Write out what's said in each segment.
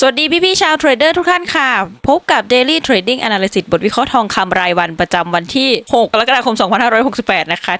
สวัสดีพี่พี่ชาวเทรดเดอร์ทุกท่านค่ะ พบกับ Daily Trading Analysis บทวิเคราะห์ทองคำรายวันประจำวันที่ 6 กรกฎาคม 2568 นะคะ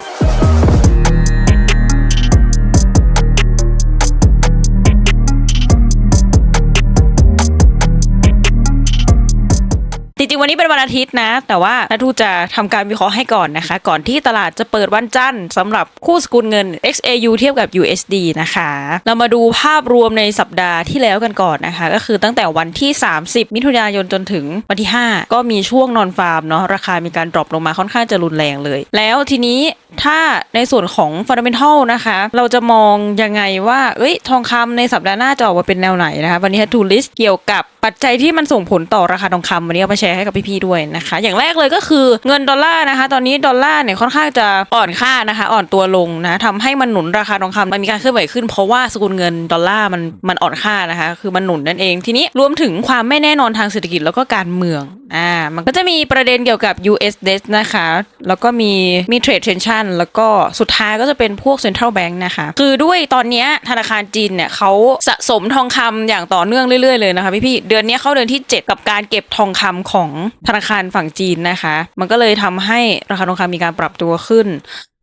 ริงๆวันนี้เป็นวันอาทิตย์นะ แต่ว่านัทูจะทำการวิเคราะห์ให้ก่อนนะคะ ก่อนที่ตลาดจะเปิดวันจันทร์สำหรับคู่สกุลเงิน XAU เทียบกับ USD นะคะ เรามาดูภาพรวมในสัปดาห์ที่แล้วกันก่อนนะคะ ก็คือตั้งแต่วันที่ 30 มิถุนายนจนถึงวันที่ 5 ก็มีช่วงนอนฟาร์มเนาะราคามีการดรอปลงมาค่อนข้างจะรุนแรงเลย แล้วทีนี้ถ้าในส่วนของ Fundamental นะคะ เราจะมองยังไงว่าเอ้ยทองคำในสัปดาห์หน้าจะออกมาเป็นแนวไหนนะคะวันนี้ทูลิสเกี่ยวกับปัจจัยที่มันส่งผลต่อราคาทองคำวันนี้เอามาแชร์ให้กับพี่ๆด้วยนะคะ อย่างแรกเลยก็คือเงินดอลลาร์นะคะ ตอนนี้ดอลลาร์เนี่ยค่อนข้างจะอ่อนค่านะคะ อ่อนตัวลงนะทำให้มันหนุนราคาทองคำมันมีการเคลื่อนไหวขึ้นเพราะว่าสกุลเงินดอลลาร์มันมันอ่อนค่านะคะ คือมันหนุนนั่นเอง ทีนี้รวมถึงความไม่แน่นอนทางเศรษฐกิจแล้วก็การเมืองอ่ามันก็จะมีประเด็นเกี่ยวกับ US debt นะคะ แล้วก็มีมี trade tension แล้วก็สุดท้ายก็จะเป็นพวก central bank นะคะ คือด้วยตอนนี้ธนาคารจีนเนี่ยเขาสะสมทองคำอย่างต่อเนื่องเรื่อยๆเลยนะคะพี่ๆเดือนนี้เข้าเดือนที่ 7 กับการเก็บทองคำของธนาคารฝั่งจีนนะคะ มันก็เลยทำให้ราคาทองคำมีการปรับตัวขึ้น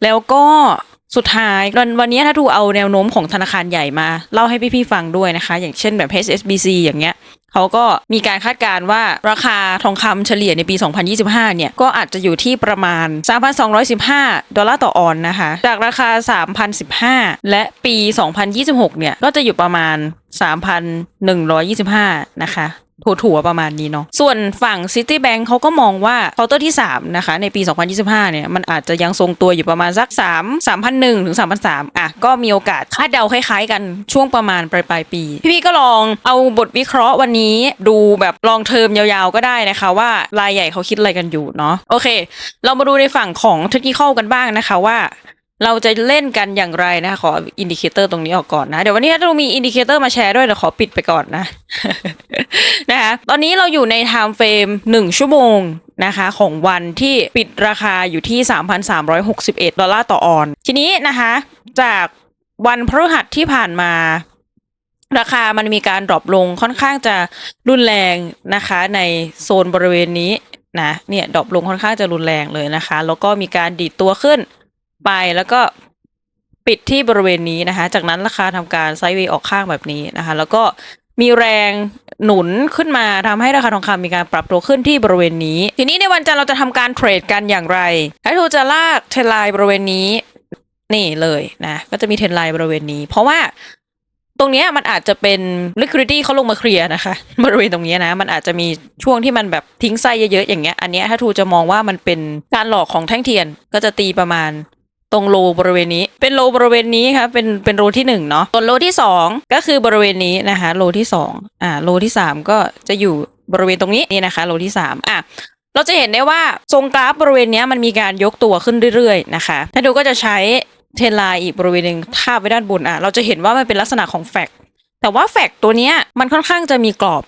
แล้วก็สุดท้ายวันวันนี้ถ้าถูกเอาแนวโน้มของธนาคารใหญ่มา เล่าให้พี่ๆฟังด้วยนะคะ อย่างเช่นแบบ HSBC อย่างเงี้ยเขาก็มีการคาดการณ์ว่าราคาทองคำเฉลี่ยในปี 2025 เนี่ย ก็อาจจะอยู่ที่ประมาณ 3,215 ดอลลาร์ต่อออนนะคะ จากราคา 3,015 และปี 2026 เนี่ย ก็จะอยู่ประมาณ 3,125 นะคะ ถั่วๆประมาณนี้เนาะส่วนฝั่ง Citibank เขาก็มองว่าควอเตอร์ที่ 3 นะคะ ในปี 2025 เนี่ย มันอาจจะยังทรงตัวอยู่ประมาณสัก 3 3,001ถึง3,003อะ ก็มีโอกาสคาดเดาคล้ายๆกันช่วงประมาณปลายปลายปี พี่ๆก็ลองเอาบทวิเคราะห์วันนี้ดูแบบลองเทอมยาวๆก็ได้นะคะ ว่ารายใหญ่เขาคิดอะไรกันอยู่เนาะโอเค เรามาดูในฝั่งของเทคนิคกันบ้างนะคะว่า เราจะเล่นกันอย่างไรนะคะขออินดิเคเตอร์ตรงนี้ออกก่อนนะ เดี๋ยววันนี้ถ้าเรามีอินดิเคเตอร์มาแชร์ด้วยเดี๋ยวขอปิดไปก่อนนะนะคะตอนนี้เราอยู่ในไทม์เฟรม1 ชั่วโมงนะคะของวันที่ปิดราคาอยู่ที่ 3,361 ดอลลาร์ต่อออน ทีนี้นะคะจากวันพฤหัสที่ผ่านมาราคามันมีการดรอปลงค่อนข้างจะรุนแรงนะคะในโซนบริเวณนี้นะเนี่ยดรอปลงค่อนข้างจะรุนแรงเลยนะคะ แล้วก็มีการดีดตัวขึ้น ไปแล้วก็ปิดที่บริเวณนี้นะคะ จากนั้นราคาทำการไซด์เวย์ออกข้างแบบนี้นะคะ แล้วก็มีแรงหนุนขึ้นมาทำให้ราคาทองคำมีการปรับตัวขึ้นที่บริเวณนี้ ทีนี้ในวันจันทร์เราจะทำการเทรดกันอย่างไรถ้าทูจะลากเทรนไลน์บริเวณนี้ นี่เลยนะ ก็จะมีเทรนไลน์บริเวณนี้ เพราะว่าตรงนี้มันอาจจะเป็น liquidity เขาลงมาเคลียร์นะคะ บริเวณตรงนี้นะ มันอาจจะมีช่วงที่มันแบบทิ้งไส้เยอะๆอย่างเงี้ย อันนี้ถ้าทูจะมองว่ามันเป็นการหลอกของแท่งเทียนก็จะตีประมาณ ตรงโลบริเวณนี้ เป็นโลบริเวณนี้ครับเป็นเป็นโลที่หนึ่งเนาะส่วนโลที่สองก็คือบริเวณนี้นะคะโลที่สองอ่าโลที่สามก็จะอยู่บริเวณตรงนี้นี่นะคะโลที่สามอะเราจะเห็นได้ว่าทรงกราฟบริเวณเนี้ยมันมีการยกตัวขึ้นเรื่อยๆนะคะถ้าดูก็จะใช้เทรนไลน์อีกบริเวณหนึ่งทาบไว้ด้านบนอะเราจะเห็นว่ามันเป็นลักษณะของแฟกแต่ว่าแฟกตัวเนี้ยมันค่อนข้างจะมีกรอบ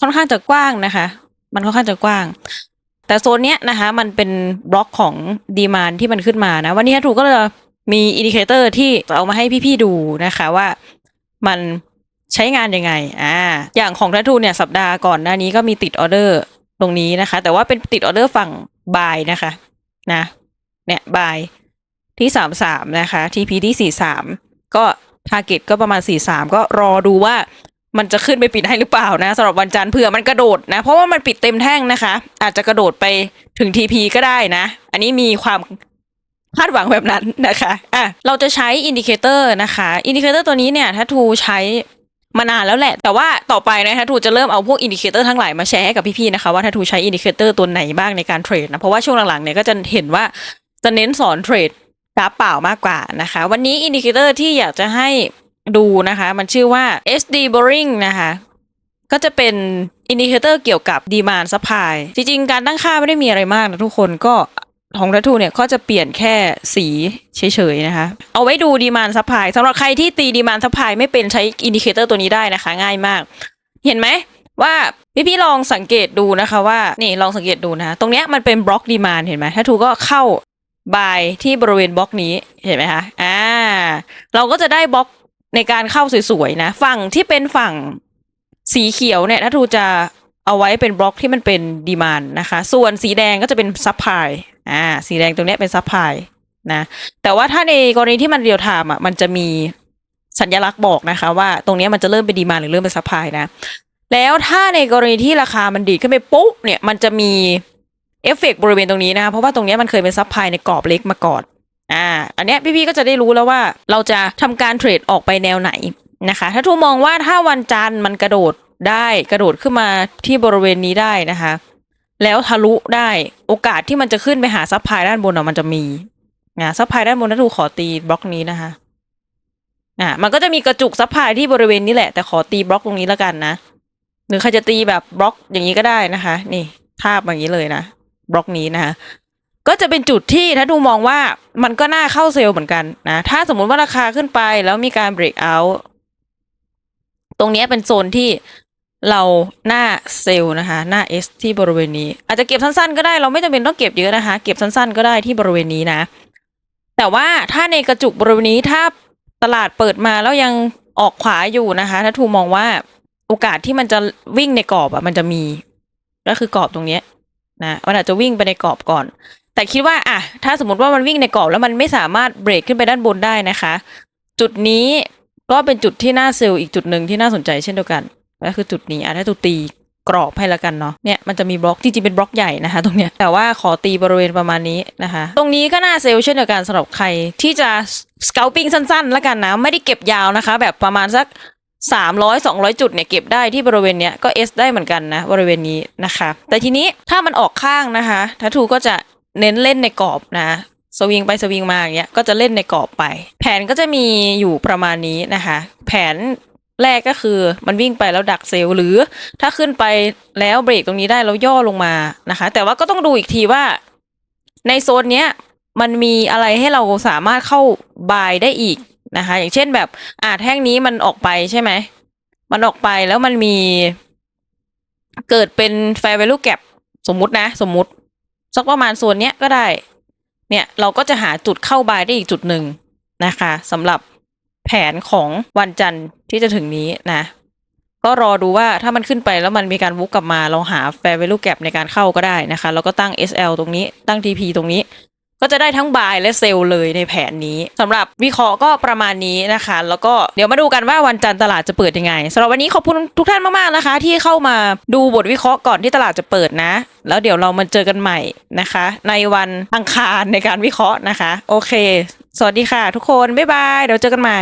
ค่อนข้างจะกว้างนะคะ มันค่อนข้างจะกว้าง แต่โซนเนี้ยนะคะ มันเป็นบล็อกของดีมานที่มันขึ้นมานะ วันนี้ถูกก็เลยมีอินดิเคเตอร์ที่เอามาให้พี่ๆดูนะคะว่ามันใช้งานยังไง อ่า อย่างของทัทูเนี่ยสัปดาห์ก่อนหน้านี้ก็มีติดออเดอร์ตรงนี้นะคะ แต่ว่าเป็นติดออเดอร์ฝั่งบายนะคะ นะ เนี่ยบายที่สามสามนะคะ TP ที่สี่สามก็ทาร์เก็ตก็ประมาณสี่สามก็รอดูว่า มันจะขึ้นไปปิดให้หรือเปล่านะสำหรับวันจันทร์เผื่อมันกระโดดนะ เพราะว่ามันปิดเต็มแท่งนะคะ อาจจะกระโดดไปถึง TP ก็ได้นะ อันนี้มีความคาดหวังแบบนั้นนะคะอะเราจะใช้อินดิเคเตอร์นะคะอินดิเคเตอร์ตัวนี้เนี่ยถ้าทูใช้มานานแล้วแหละ แต่ว่าต่อไปนะถ้าทูจะเริ่มเอาพวกอินดิเคเตอร์ทั้งหลายมาแชร์ให้กับพี่ๆนะคะว่าถ้าทูใช้อินดิเคเตอร์ตัวไหนบ้างในการเทรดนะเพราะว่าช่วงหลังๆเนี่ยก็จะเห็นว่าจะเน้นสอนเทรดกราฟเปล่ามากกว่านะคะ วันนี้อินดิเคเตอร์ที่อยากจะให้ ดูนะคะ มันชื่อว่า SD Boring นะคะก็จะเป็นอินดิเคเตอร์เกี่ยวกับดีมานซัพพลายจริงๆ การตั้งค่าไม่ได้มีอะไรมากนะทุกคนก็ของทัทูเนี่ยก็จะเปลี่ยนแค่สีเฉยๆนะคะ เอาไว้ดูดีมานซัพพลายสำหรับใครที่ตีดีมานซัพพลายไม่เป็นใช้อินดิเคเตอร์ตัวนี้ได้นะคะ ง่ายมาก เห็นไหมว่าพี่ๆลองสังเกตดูนะคะว่า นี่ลองสังเกตดูนะคะตรงเนี้ยมันเป็นบล็อกดีมานเห็นไหมทัทูก็เข้าบายที่บริเวณบล็อกนี้เห็นไหมคะอ่าเราก็จะได้บล็อก ในการเข้าสวยๆนะ ฝั่งที่เป็นฝั่งสีเขียวเนี่ยถ้าทูจะเอาไว้เป็นบล็อกที่มันเป็นดีมานนะคะ ส่วนสีแดงก็จะเป็นซัพพลายอ่าสีแดงตรงเนี้ยเป็นซัพพลายนะแต่ว่าถ้าในกรณีที่มันเรียลไทม์อะมันจะมีสัญลักษณ์บอกนะคะว่าตรงเนี้ยมันจะเริ่มเป็นดีมานหรือเริ่มเป็นซัพพลายนะ แล้วถ้าในกรณีที่ราคามันดีดขึ้นไปปุ๊บเนี่ยมันจะมีเอฟเฟกต์บริเวณตรงนี้นะคะเพราะว่าตรงเนี้ยมันเคยเป็นซัพพลายในกรอบเล็กมาก่อน อ่า อันเนี้ยพี่ๆก็จะได้รู้แล้วว่าเราจะทำการเทรดออกไปแนวไหนนะคะ ถ้าทูมองว่าถ้าวันจันทร์มันกระโดดได้กระโดดขึ้นมาที่บริเวณนี้ได้นะคะ แล้วทะลุได้โอกาสที่มันจะขึ้นไปหาซัพพลายด้านบนอะมันจะมีนะซัพพลายด้านบนถ้าทูขอตีบล็อกนี้นะคะอ่ามันก็จะมีกระจุกซัพพลายที่บริเวณนี้แหละ แต่ขอตีบล็อกตรงนี้แล้วกันนะหรือใครจะตีแบบบล็อกอย่างนี้ก็ได้นะคะ นี่ทาบอย่างนี้เลยนะบล็อกนี้นะคะ ก็จะเป็นจุดที่ถ้าดูมองว่ามันก็น่าเข้าเซลล์เหมือนกันนะ ถ้าสมมุติว่าราคาขึ้นไปแล้วมีการ break out ตรงนี้เป็นโซนที่เราหน้าเซลล์นะคะ หน้า S ที่บริเวณนี้ อาจจะเก็บสั้นๆก็ได้เราไม่จำเป็นต้องเก็บเยอะนะคะ เก็บสั้นๆก็ได้ที่บริเวณนี้นะ แต่ว่าถ้าในกระจุกบริเวณนี้ถ้าตลาดเปิดมาแล้วยังออกขวาอยู่นะคะถ้าทูมองว่าโอกาสที่มันจะวิ่งในกรอบอะมันจะมี ก็คือกรอบตรงเนี้ยนะมันอาจจะวิ่งไปในกรอบก่อน แต่คิดว่าอะถ้าสมมติว่ามันวิ่งในกรอบแล้วมันไม่สามารถเบรกขึ้นไปด้านบนได้นะคะ จุดนี้ก็เป็นจุดที่น่าเซลล์อีกจุดหนึ่งที่น่าสนใจเช่นเดียวกันก็คือจุดนี้อะถ้าตูตีกรอบให้ละกันเนาะเนี่ยมันจะมีบล็อกจริงๆเป็นบล็อกใหญ่นะคะ ตรงเนี้ยแต่ว่าขอตีบริเวณประมาณนี้นะคะ ตรงนี้ก็น่าเซลล์เช่นเดียวกันสำหรับใครที่จะ scalping สั้นๆละกันนะไม่ได้เก็บยาวนะคะ แบบประมาณสักสามร้อยสองร้อยจุดเนี่ยเก็บได้ที่บริเวณเนี้ยก็ S ได้เหมือนกันนะบริเวณนี้นะคะ แต่ทีนี้ถ้ามันออกข้างนะคะทัทูก็จะ เน้นเล่นในกรอบนะสวิงไปสวิงมาอย่างเงี้ยก็จะเล่นในกรอบไป แผนก็จะมีอยู่ประมาณนี้นะคะ แผนแรกก็คือมันวิ่งไปแล้วดักเซลล์หรือถ้าขึ้นไปแล้วเบรกตรงนี้ได้แล้วย่อลงมานะคะ แต่ว่าก็ต้องดูอีกทีว่า ในโซนเนี้ยมันมีอะไรให้เราสามารถเข้าบายได้อีกนะคะ อย่างเช่นแบบอ่าแท่งนี้มันออกไปใช่ไหมมันออกไปแล้วมันมี เกิดเป็น fair value gap สมมุตินะ สมมุติ สักประมาณโซนเนี้ยก็ได้ เนี่ยเราก็จะหาจุดเข้าบายได้อีกจุดหนึ่งนะคะสำหรับแผนของวันจันทร์ที่จะถึงนี้นะ ก็รอดูว่าถ้ามันขึ้นไปแล้วมันมีการวุกกลับมา เราหา fair value gap ในการเข้าก็ได้นะคะ แล้วก็ตั้ง SL ตรงนี้ตั้ง TP ตรงนี้ ก็จะได้ทั้งบายและเซลล์เลยในแผนนี้สำหรับวิเคราะห์ก็ประมาณนี้นะคะ แล้วก็เดี๋ยวมาดูกันว่าวันจันทร์ตลาดจะเปิดยังไงสำหรับวันนี้ขอบคุณทุกท่านมากๆนะคะ ที่เข้ามาดูบทวิเคราะห์ก่อนที่ตลาดจะเปิดนะ แล้วเดี๋ยวเรามาเจอกันใหม่นะคะ ในวันอังคารในการวิเคราะห์นะคะ โอเค สวัสดีค่ะ ทุกคนบ๊ายบายเดี๋ยวเจอกันใหม่